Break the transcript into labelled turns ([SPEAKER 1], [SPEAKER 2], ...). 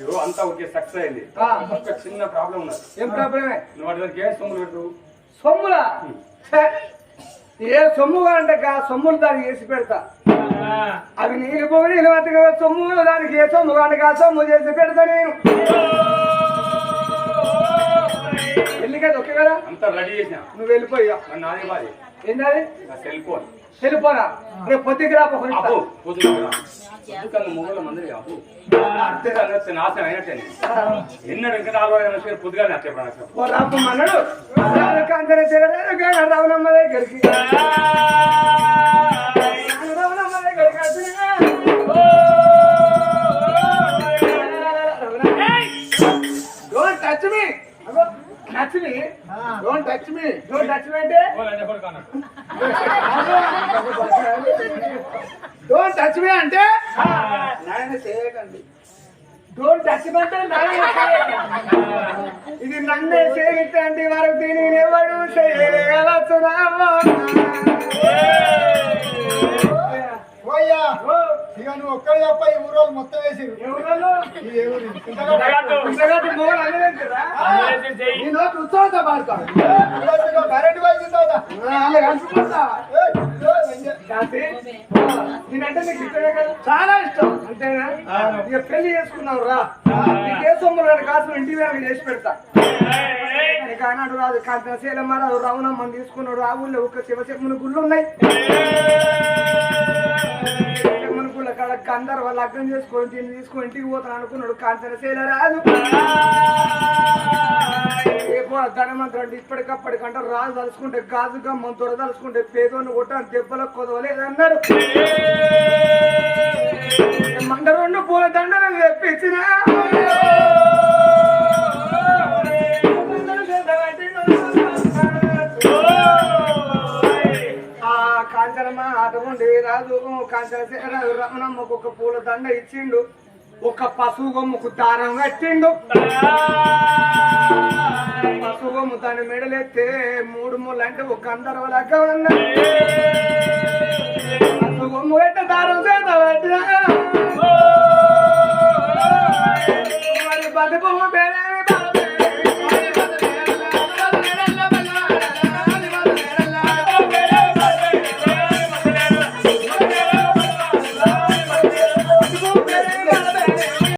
[SPEAKER 1] ఇగో అంతా సక్సెస్ అయింది. చిన్న ప్రాబ్లం
[SPEAKER 2] ఏం ప్రాబ్లమే
[SPEAKER 1] సొమ్ములా
[SPEAKER 2] ఏ సొమ్ముగా అంటే సొమ్ములు దానికి వేసి పెడతా. అవి నీళ్ళు పోయి నీళ్ళు సొమ్ము దానికి ఏ సొమ్ము అంటే సొమ్ము చేసి పెడతా నేను. ఎల్లికైతే ఒకే కదా
[SPEAKER 1] అంతా రెడీ చేసిన
[SPEAKER 2] నువ్వు వెళ్ళిపోయా
[SPEAKER 1] నాదే బాధ
[SPEAKER 2] ఏంటది
[SPEAKER 1] సెల్ ఫోన్
[SPEAKER 2] వెళ్ళిపోరా రేపు పొద్దుకి రా
[SPEAKER 1] అబ్బో పొద్దున పొద్దుకన్న మొగల మంది అబ్బో అంతే కదా నాశనం అయినట్టే ఎన్నడు ఇంకా నాలుగు ఐదు నిమిషాలు పొద్దుగా నచ్చే ప్రాణం
[SPEAKER 2] రాపమన్నాడు కాంతనే తిరగలేదు రావణమ్మ దగ్గరికి రావణమ్మ దగ్గరికి. Don't touch me. అగో, touch me. Don't touch me. Don't touch me అంటే? డోంట్ టచ్ మీ అంటే? నాయన చేయకండి. డోంట్ టచ్ మీ అంటే నాయన చేయకండి. ఇది నన్నే చేయకండి వరకు దీనిని ఎవడు చేయగలచున్నావా?
[SPEAKER 3] వాళ్ళు మొత్తం వేసి
[SPEAKER 2] ఎవరో
[SPEAKER 3] ఈ ఎవరు?
[SPEAKER 2] ఇంతకంటే మొగలు అనేదేంటిరా? నీ నోటి ఉత్సవంతో
[SPEAKER 3] కరెంట్
[SPEAKER 2] నేనంటే నీకు ఇష్టమే కదా? చాలా ఇష్టం. అంతేనా? ఇక పెళ్ళి చేసుకున్నావు రా. నీకు ఏ సొమ్ము రాడు కాసు ఇంటి వేళ చేసి పెడతా. నీకు ఆనాడు రాదు. కాంతి శీలమ్మ రాదు. రవణమ్మ తీసుకున్నాడు. ఆ ఊళ్ళో ఒక శివశక్ముని గుళ్ళు ఉన్నాయి. అక్కడ అందరు వాళ్ళు అర్థం చేసుకొని దీన్ని తీసుకొని ఇంటికి పోతాను అనుకున్నాడు. కాంచన శీల రాదు రేపు ఆ ఇప్పటికప్పటికంటే రాజు తలుచుకుంటే గాజు గమ్మం దొర తలుచుకుంటే పేదోని కొట్టాను దెబ్బలకు కొదవలేదన్నారు మండ రెండు పూల దండలు తెప్పించినా కాంచనమ్మ రాదు. రాజు కాంచన రమణమ్మకు ఒక పూల దండ ఇచ్చిండు. ఒక పశువు గొమ్ముకు దారం కట్టిండు. పశువు గొమ్ము దాని మెడలెత్తే మూడు మూలు అంటే ఒక అందరవ లెక్క ఉన్నది పశువు గొమ్ము పెట్టే దారం చేత పెట్టినా? మరి బతుకు పేరే?